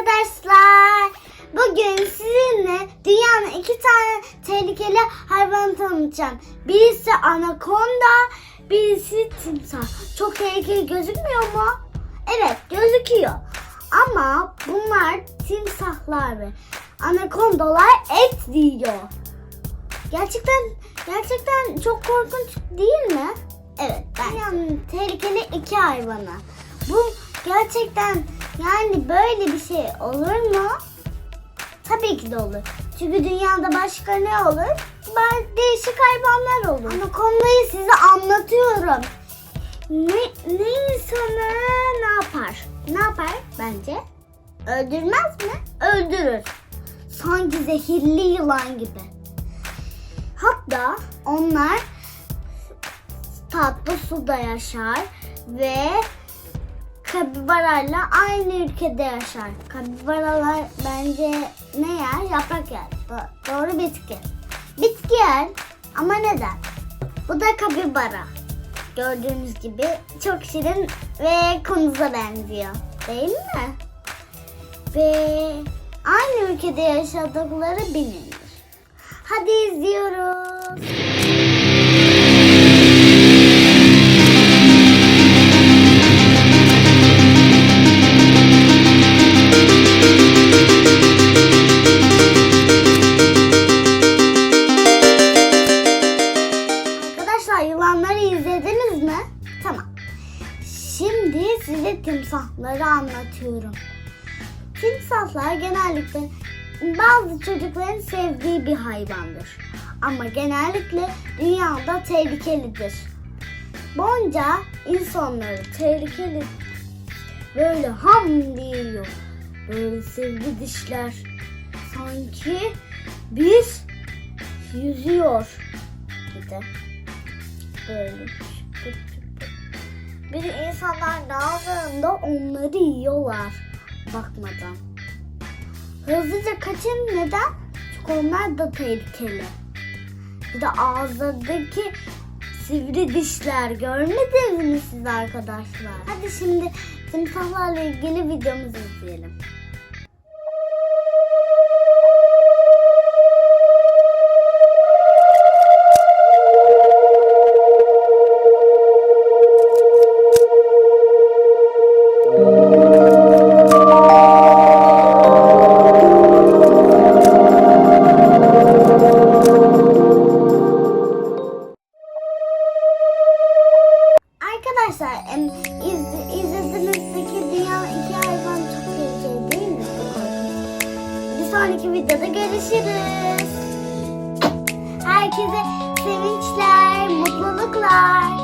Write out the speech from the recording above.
arkadaşlar. Bugün sizinle dünyanın iki tane tehlikeli hayvanı tanıtacağım. Birisi anakonda, birisi timsah. Çok tehlikeli gözükmüyor mu? Evet gözüküyor. Ama bunlar timsahlar ve anakondalar et yiyor. Gerçekten gerçekten çok korkunç değil mi? Evet. Dünyanın tehlikeli iki hayvanı. Bu gerçekten yani böyle bir şey olur mu? Tabii ki de olur. Çünkü dünyada başka ne olur? Değişik hayvanlar olur. Ama konuyu size anlatıyorum. Ne, ne insanı ne yapar? Ne yapar bence? Öldürmez mi? Öldürür. Sanki zehirli yılan gibi. Hatta onlar tatlı suda yaşar ve kapibarayla aynı ülkede yaşar. Kapibaralar bence ne yer? Yaprak yer. Do- doğru bitki. Bitki yer ama neden? Bu da kapibara. Gördüğünüz gibi çok şirin ve kunduza benziyor. Değil mi? Ve aynı ülkede yaşadıkları bilinir. Hadi izliyoruz. Arkadaşlar yılanları izlediniz mi? Tamam. Şimdi size timsahları anlatıyorum. Timsahlar genellikle bazı çocukların sevdiği bir hayvandır. Ama genellikle dünyada tehlikelidir. Bonca insanları tehlikeli böyle ham diyor. Böyle sivri dişler. Sanki bir yüzüyor. Bir böyle. Bir insanlar dağlarında onları yiyorlar bakmadan. Hızlıca kaçın neden? Çünkü onlar da tehlikeli. Bir de ağızlarındaki sivri dişler görmediniz mi siz arkadaşlar? Hadi şimdi timsahlarla ilgili videomuzu izleyelim. Sonraki videoda görüşürüz. Herkese sevinçler, mutluluklar.